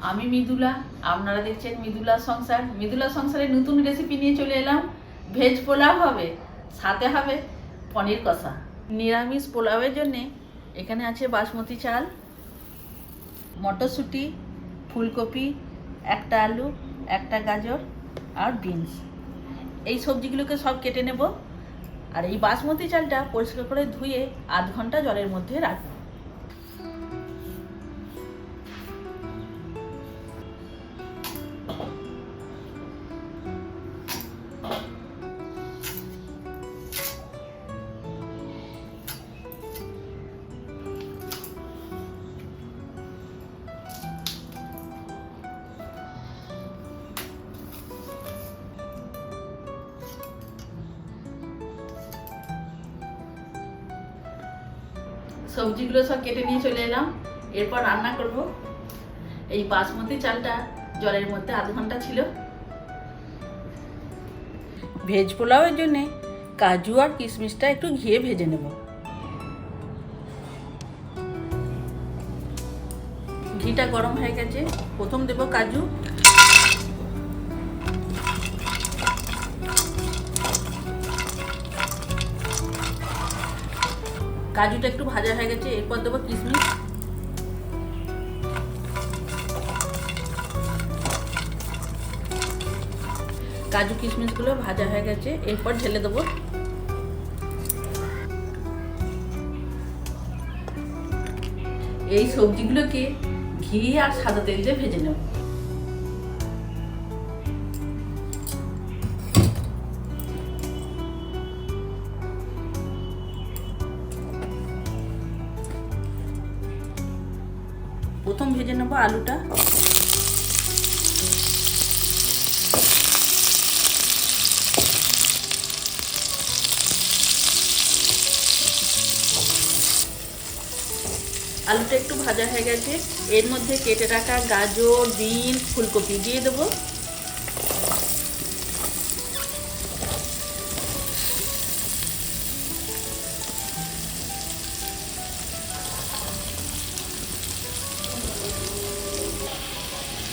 আমি মৃদুলা, আপনারা দেখছেন মৃদুলা সংসার। মৃদুলা সংসারে নতুন রেসিপি নিয়ে চলে এলাম। ভেজ পোলাও হবে, সাথে হবে পনির কষা। নিরামিষ পোলাওয়ের জন্যে এখানে আছে বাসমতি চাল, মটরশুঁটি, ফুলকপি, একটা আলু, একটা গাজর আর বিনস। এই সবজিগুলোকে সব কেটে নেব। আর এই বাসমতি চালটা পরিষ্কার করে ধুয়ে আধ ঘণ্টা জলের মধ্যে রাখব। সবজিগুলো সব কেটে নিয়ে চলে এলাম। এরপর রান্না করব। এই বাসমতি চালটা জলের মধ্যে আধ ঘণ্টা ছিল। ভেজ পোলাওয়ের জন্যে কাজু আর কিশমিশটা একটু ঘিয়ে ভেজে নেব। ঘিটা গরম হয়ে গেছে। প্রথম দেব কাজু। কাজুটা একটু ভাজা হয়ে গেছে, এরপর দেবো কিশমিশ। কাজু কিশমিশগুলো ভাজা হয়ে গেছে, এরপর ঢেলে দেবো। এই সবজিগুলোকে ঘি আর সাদা তেল দিয়ে ভেজে নেব। আলুটা। আলুটা একটু ভাজা হয়ে গেছে। এর মধ্যে কেটে রাখা গাজর বিন ফুলকপি দিয়ে দেবো।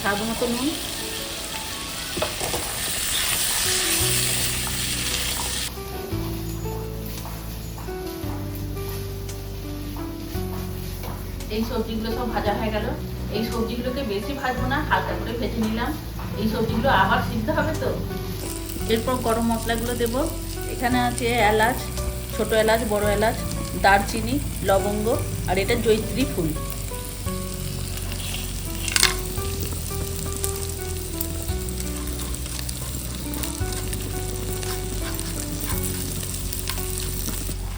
স্বাদ মতো নুন। এই সবজিগুলো সব ভাজা হয়ে গেল। এই সবজিগুলোকে বেশি ভাজবো না, হালকা করে ভেজে নিলাম। এই সবজিগুলো আবার সিদ্ধ হবে তো। এরপর গরম মশলাগুলো দেব। এখানে আছে এলাচ, ছোট এলাচ, বড় এলাচ, দারচিনি, লবঙ্গ, আর এটা জৈত্রী ফুল।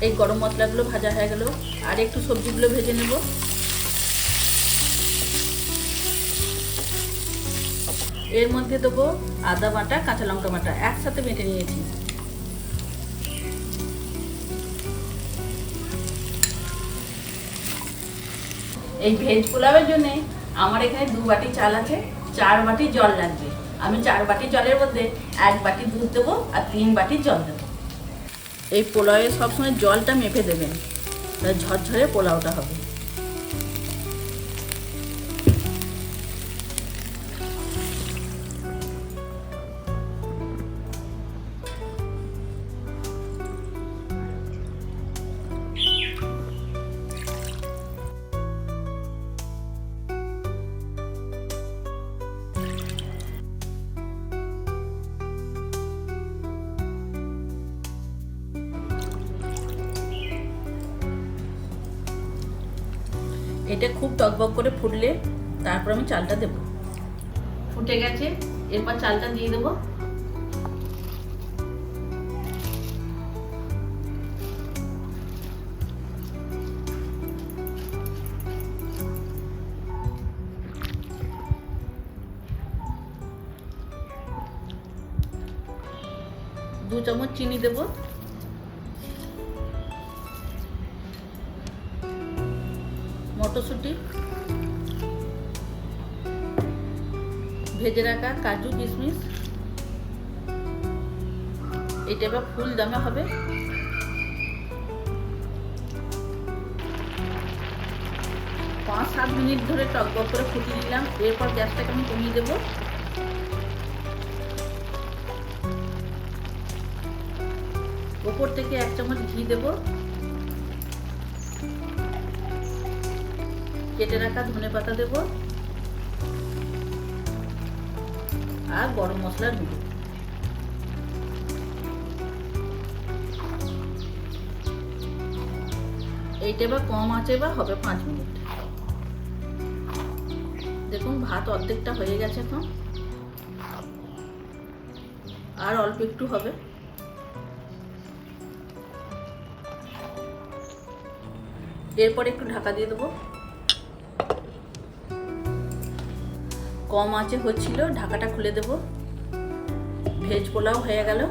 এই গরম মশলাগুলো ভাজা হয়ে গেল। আর একটু সবজিগুলো ভেজে নেব। এর মধ্যে দেবো আদা বাটা, কাঁচা লঙ্কা বাটা, একসাথে বেটে নিয়েছি। এই ভেজ পোলাওয়ের জন্য আমার এখানে দু বাটি চাল আছে, চার বাটি জল লাগবে। আমি চার বাটি জলের মধ্যে এক বাটি দুধ দেবো আর তিন বাটি জল দেবো। এই পোলাওয়ে সবসময় জলটা মেপে দেবেন। ঝরঝরে পোলাওটা হবে। এটা খুব টকবক করে ফুটলে তারপর আমি চালটা দেব। ফুটে গেছে, এরপর চালটা দিয়ে দেবো। দু চামচ চিনি দেবো। মটরশুঁটি ভেজে রাখা কাজু, কিশমিশ। এটা এবার ফুল দামে হবে। পাঁচ সাত মিনিট ধরে টক করে ফুটিয়ে নিলাম। এরপর গ্যাসটাকে আমি কমিয়ে দেবো। ওপর থেকে এক চামচ ঘি দেব। কেটে রাখা ধনে পাতা দেব আর গরম মশলার গুঁড়ো। এইটা বা কম আছে বা হবে পাঁচ মিনিট। দেখুন, ভাত অর্ধেকটা হয়ে গেছে এখন। আর অল্প একটু হবে। এরপর একটু ঢাকা দিয়ে দেবো। কম আঁচে হচ্ছিল, ঢাকাটা খুলে দেব। ভেজ পোলাও হয়ে গেল।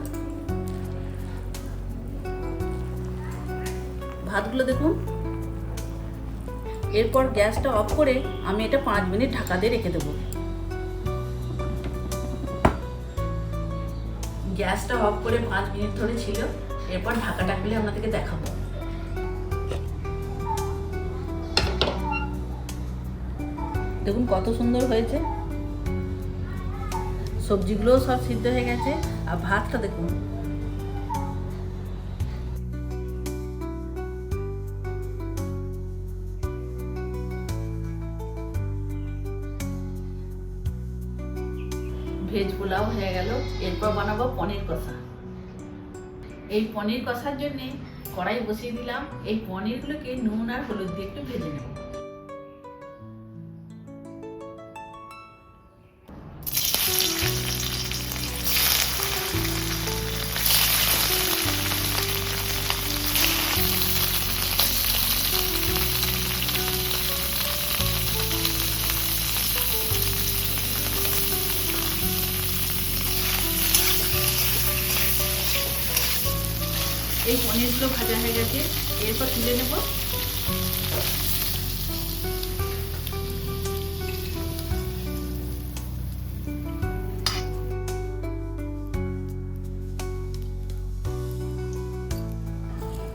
ভাতগুলো দেখুন। এরপর গ্যাসটা অফ করে আমি এটা পাঁচ মিনিট ঢাকা দিয়ে রেখে দেবো। গ্যাসটা অফ করে পাঁচ মিনিট ধরে ছিল। এরপর ঢাকাটা খুলে আপনাদেরকে দেখাবো। দেখুন কত সুন্দর হয়েছে। সবজিগুলোও সব সিদ্ধ হয়ে গেছে, আর ভাতটা দেখুন। ভেজ পোলাও হয়ে গেল, এরপর বানাবো পনির কষা। এই পনির কষার জন্যে কড়াই বসিয়ে দিলাম, এই পনিরগুলোকে নুন আর হলুদ দিয়ে একটু ভেজে নেব। এই পনিরগুলো ভাজা হয়ে গেছে। এরপর তুলে নেব।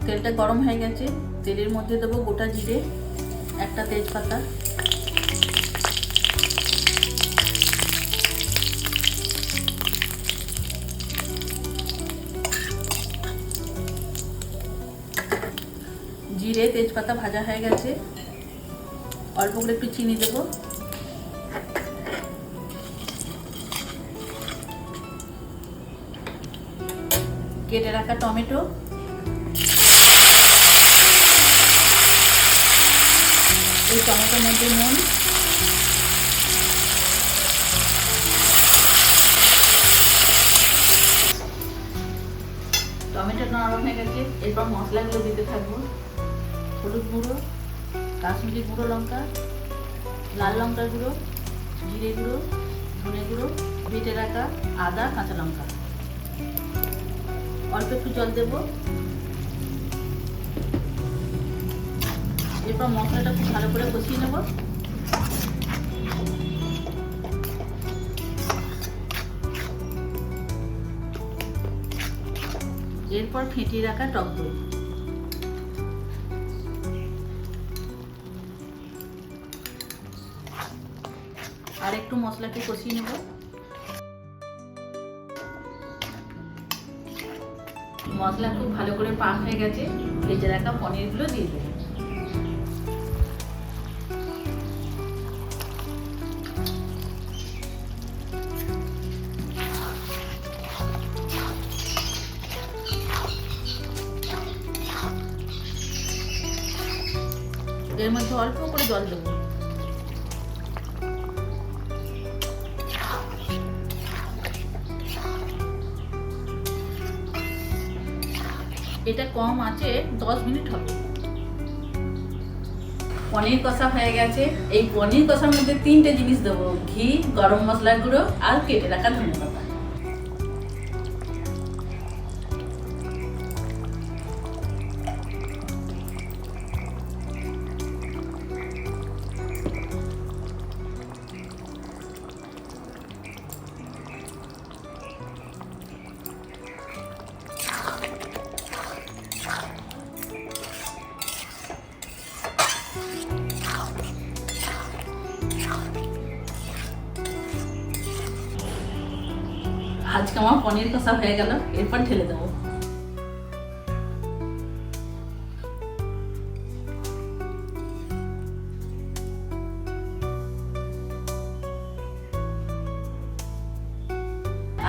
তেলটা গরম হয়ে গেছে। তেলের মধ্যে দেবো গোটা জিরে, একটা তেজপাতা। জিরে তেজপাতা ভাজা হয়ে গেছে। অল্প করে একটু চিনি দেব। কেটে রাখা টমেটো। এই টমেটোর মধ্যে নুন। টমেটো নরম হয়ে গেছে। এরপর মশলাগুলো দিতে থাকব। হলুদ গুঁড়ো, কাশ্মীরি গুঁড়ো লঙ্কা, লাল লঙ্কার গুঁড়ো, জিরে গুঁড়ো, ধনে গুঁড়ো, বেটে রাখা আদা, কাঁচা লঙ্কা। অল্প একটু জল দেবো। এরপর মশলাটা খুব ভালো করে কষিয়ে নেব। এরপর ফেটিয়ে রাখা টক দই। আর একটু মশলাকে কষিয়ে নেব। মশলা খুব ভালো করে পাক হয়ে গেছে। ভেজে রাখা পনিরগুলো দিয়ে দেবো। এর মধ্যে অল্প করে জল দেবো। এটা কম আছে, দশ মিনিট হবে। পনির কষা হয়ে গেছে। এই পনির কষার মধ্যে তিনটে জিনিস দেবো, ঘি, গরম মশলা গুঁড়ো আর কেটে রাখা ধনে পাতা। আজকে আমার পনির কষা হয়ে গেল, এরপর ঢেলে দেবো।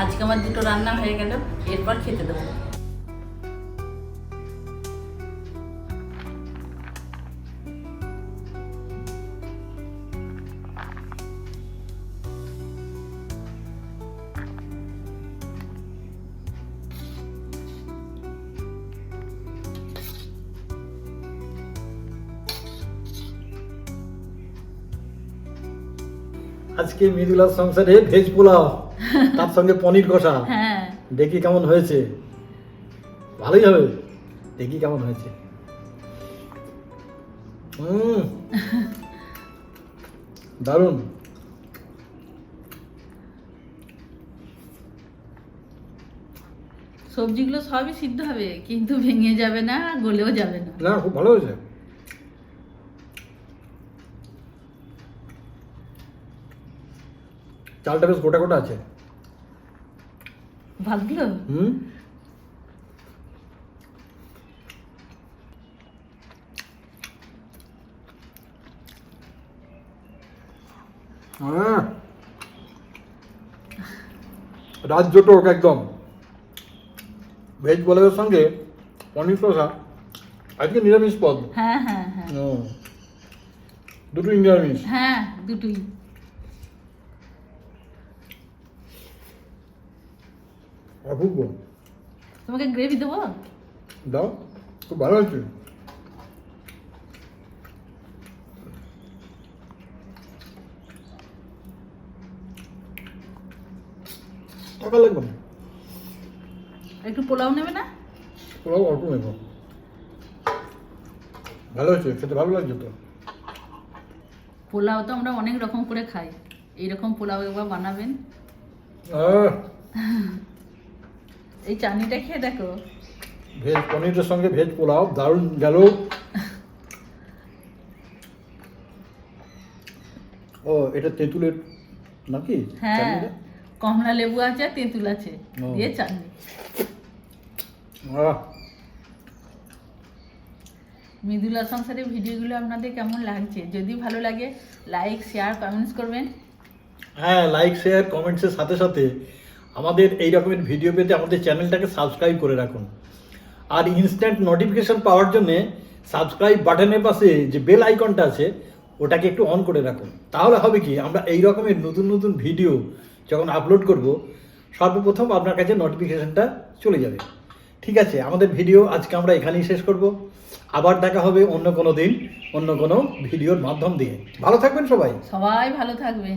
আজকে আমার দুটো রান্না হয়ে গেল, এরপর খেতে দেবো। আজকে মৃদুলার সংসারে ভেজ পোলাও তার সঙ্গে পনির কষা। হ্যাঁ। দেখি কেমন হয়েছে। ভালোই হবে। দেখি কেমন হয়েছে। হুম দারুণ। সবজিগুলো সবই সিদ্ধ হবে কিন্তু ভেঙে যাবে না গলেও যাবে না। না খুব ভালো হয়েছে। চালটা বেশ গোটা গোটা আছে। ভাতগুলো হুম? আহ, রাজ্য টোক একদম। ভেজ পোলাওয়ের সঙ্গে পনির কষা। আজকে নিরামিষ পদ। হ্যাঁ হ্যাঁ হ্যাঁ। ও, দুটো নিরামিষ। হ্যাঁ দুটোই। অপূর্ব তোমাকে গ্রেভি দেবো? দাও খুব ভালো হয়েছে। টাকা লাগবে না। একটু পোলাও নেবে না? পোলাও অল্প নেব। ভালো হয়েছে খেতে ভালো লাগছে তো। পোলাও তো আমরা অনেক রকম করে খাই। এইরকম পোলাও একবার বানাবেন। আহ, এই চাটনিটা খেয়ে দেখো। ভেজ পনিরের সঙ্গে ভেজ পোলাও দারুণ গেল। ও এটা তেঁতুলের নাকি হ্যাঁ কমলা লেবু আছে তেঁতুল আছে দিয়ে চাটনি। মৃদুলা সংসারের ভিডিওগুলো আপনাদের কেমন লাগছে? যদি ভালো লাগে লাইক শেয়ার কমেন্টস করবেন। হ্যাঁ লাইক শেয়ার কমেন্টসের সাথে সাথে আমাদের এই রকমের ভিডিও পেতে আমাদের চ্যানেলটাকে সাবস্ক্রাইব করে রাখুন। আর ইনস্ট্যান্ট নোটিফিকেশন পাওয়ার জন্যে সাবস্ক্রাইব বাটনের পাশে যে বেল আইকনটা আছে, ওটাকে একটু অন করে রাখুন। তাহলে হবে কি, আমরা এই রকমের নতুন নতুন ভিডিও যখন আপলোড করব, সর্বপ্রথম আপনার কাছে নোটিফিকেশনটা চলে যাবে। ঠিক আছে, আমাদের ভিডিও আজকে আমরা এখানেই শেষ করব। আবার দেখা হবে অন্য কোনো দিন, অন্য কোনো ভিডিওর মাধ্যম দিয়ে। ভালো থাকবেন সবাই। সবাই ভালো থাকবে